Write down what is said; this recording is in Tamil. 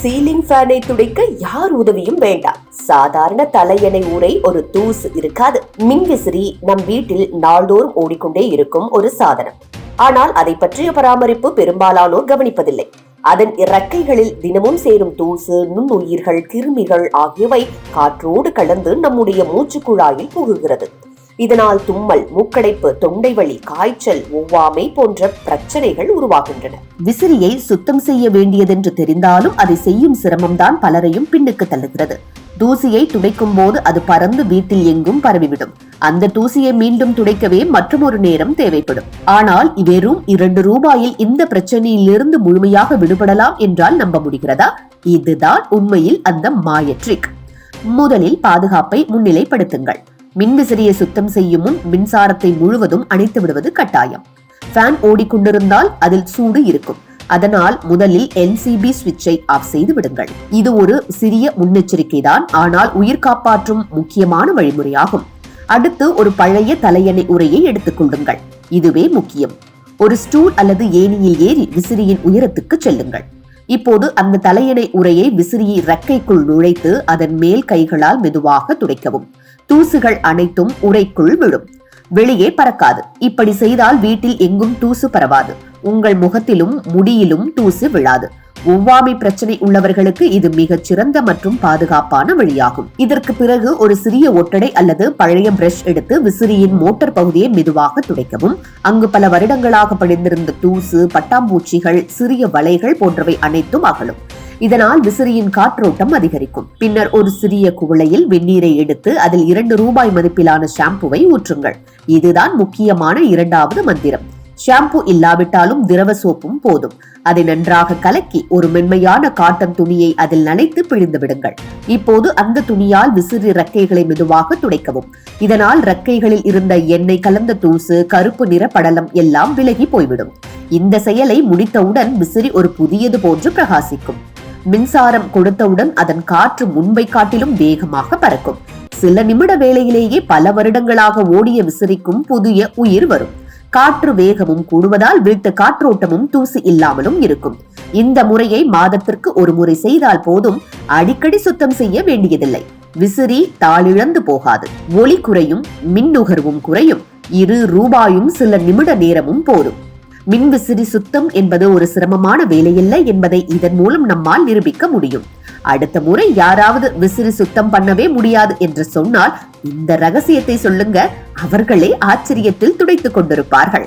சீலிங் ஃபேனை துடைக்க யார் உதவியும் வேண்டாம். சாதாரண தலையணை உரை ஒரு தூசு இருக்காது. மின்விசிறி நம் வீட்டில் நாள்தோறும் ஓடிக்கொண்டே இருக்கும் ஒரு சாதனம். ஆனால் அதை பற்றிய பராமரிப்பு பெரும்பாலானோர் கவனிப்பதில்லை. அதன் இறக்கைகளில் தினமும் சேரும் தூசு நுண்ணுயிர்கள் கிருமிகள் ஆகியவை காற்றோடு கலந்து நம்முடைய மூச்சு குழாயில் புகுகிறது. இதனால் தும்மல் மூக்கடைப்பு தொண்டை வலி காய்ச்சல் ஒவ்வாமை போன்ற பிரச்சனைகள் உருவாகின்றன. விசிறியை சுத்தம் செய்ய வேண்டியதென்று தெரிந்தாலும் அதை செய்யும் சிரமம்தான் பலரையும் பின்னுக்கு தள்ளுகிறது. தூசியை துடைக்கும் போது அது பறந்து வீட்டில் எங்கும் பரவிவிடும். அந்த தூசியை மீண்டும் துடைக்கவே மற்றொரு நேரம் தேவைப்படும். ஆனால் வெறும் இரண்டு ரூபாயில் இந்த பிரச்சனையிலிருந்து முழுமையாக விடுபடலாம் என்றால் நம்ப முடிகிறதா? இதுதான் உண்மையில் அந்த மாய ட்ரிக் முதலில் பாதுகாப்பை முன்னிலைப்படுத்துங்கள். மின்விசிறியை சுத்தம் செய்யும் முன் மின்சாரத்தை முழுவதும் அணைத்து விடுவது கட்டாயம். ஃபேன் ஓடிக்கொண்டிருந்தால் அதில் சூடு இருக்கும். அதனால் முதலில் என்சிபி சுவிட்சை ஆஃப் செய்து விடுங்கள். இது ஒரு சிறிய முன்னெச்சரிக்கை தான் ஆனால் உயிர் காப்பாற்றும் முக்கியமான வழிமுறையாகும். அடுத்து ஒரு பழைய தலையணை உரையை எடுத்துக்கொள்ளுங்கள் இதுவே முக்கியம். ஒரு ஸ்டூல் அல்லது ஏணியில் ஏறி விசிறியின் உயரத்துக்கு செல்லுங்கள். இப்போது அந்த தலையணை உரையை விசிறியை ரெக்கைக்குள் நுழைத்து அதன் மேல் கைகளால் மெதுவாக துடைக்கவும். தூசுகள் அனைத்தும் உரைக்குள் விடும் வெளியே பறக்காது. இப்படி செய்தால் வீட்டில் எங்கும் தூசு பரவாது. உங்கள் முகத்திலும் முடியிலும் தூசு விழாது. ஒவ்வாமை பிரச்சனை உள்ளவர்களுக்கு இது மிகச் சிறந்த மற்றும் பாதுகாப்பான வழியாகும். இதற்கு பிறகு ஒரு சிறிய ஒட்டடை அல்லது பழைய பிரஷ் எடுத்து விசிறியின் மோட்டார் பகுதியை மெதுவாக துடைக்கவும். அங்கு பல வருடங்களாக படிந்திருந்த தூசு பட்டாம்பூச்சிகள் சிறிய வலைகள் போன்றவை அனைத்தும் அகலும். இதனால் விசிறியின் காற்றோட்டம் அதிகரிக்கும். பின்னர் ஒரு சிறிய குவளையில் வெந்நீரை எடுத்து அதில் இரண்டு ரூபாய் மதிப்பிலான ஷாம்புவை ஊற்றுங்கள். இதுதான் முக்கியமான இரண்டாவது மந்திரம். ஷாம்பு இல்லாவிட்டாலும் திரவ சோப்பும் போதும். அதை நன்றாக கலக்கி ஒரு மென்மையான காட்டன் துணியை அதில் நனைத்து பிழிந்து விடுங்கள். இப்போது அந்த துணியால் விசிறி ரக்கைகளை மெதுவாக துடைக்கவும். இதனால் ரக்கைகளில் இருந்த எண்ணெய் கலந்த தூசு கருப்பு நிற படலம் எல்லாம் விலகி போய்விடும். இந்த செயலை முடித்தவுடன் விசிறி ஒரு புதியது போன்று பிரகாசிக்கும். மின்சாரம் கொடுத்தவுடன் அதன் காற்று முன்பை காட்டிலும் வேகமாக பறக்கும். சில நிமிட வேளையிலேயே பல வருடங்களாக ஓடிய விசிறிக்கும் புதிய உயிர் வரும். காற்று வேகமும் கூடுவதால் வீட்டு காற்றோட்டமும் தூசி இல்லாமலும் இருக்கும். இந்த முறையை மாதத்திற்கு ஒரு முறை செய்தால் போதும் அடிக்கடி சுத்தம் செய்ய வேண்டியதில்லை. விசிறி தாளிழந்து போகாது. ஒளி குறையும் மின் நுகர்வும் குறையும். இரு ரூபாயும் சில நிமிட நேரமும் போதும். மின்விசிறி சுத்தம் என்பது ஒரு சிரமமான வேலையில்லை என்பதை இதன் மூலம் நம்மால் நிரூபிக்க முடியும். அடுத்த முறை யாராவது விசிறி சுத்தம் பண்ணவே முடியாது என்று சொன்னால் இந்த ரகசியத்தை சொல்லுங்க. அவர்களே ஆச்சரியத்தில் துடைத்துக் கொண்டிருப்பார்கள்.